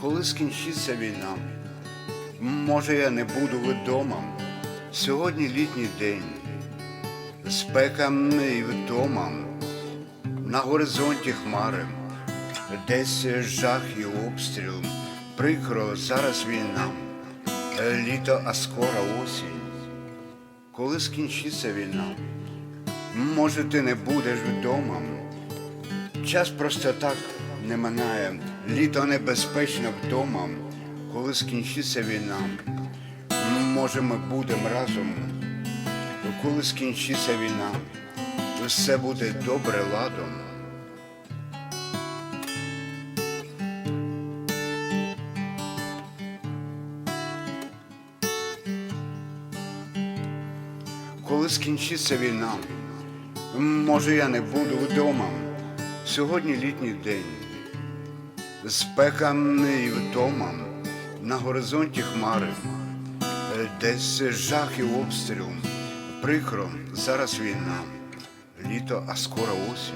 коли скінчиться війна. Може, я не буду вдома. Сьогодні літній день. Спека і вдома. На горизонті хмари, десь жах і обстріл. Прикро зараз війна. Літо, а скоро осінь. Коли скінчиться війна, може, ти не будеш вдома. Час просто так не минає, літо небезпечно вдома, коли скінчиться війна. Може, ми будемо разом, коли скінчиться війна, все буде добре ладом. Коли скінчиться війна, може я не буду вдома. Сьогодні літній день. Спека і вдома, на горизонті хмари, Е, десь жах і обстріл. Прикро, зараз війна. Літо, а скоро осінь.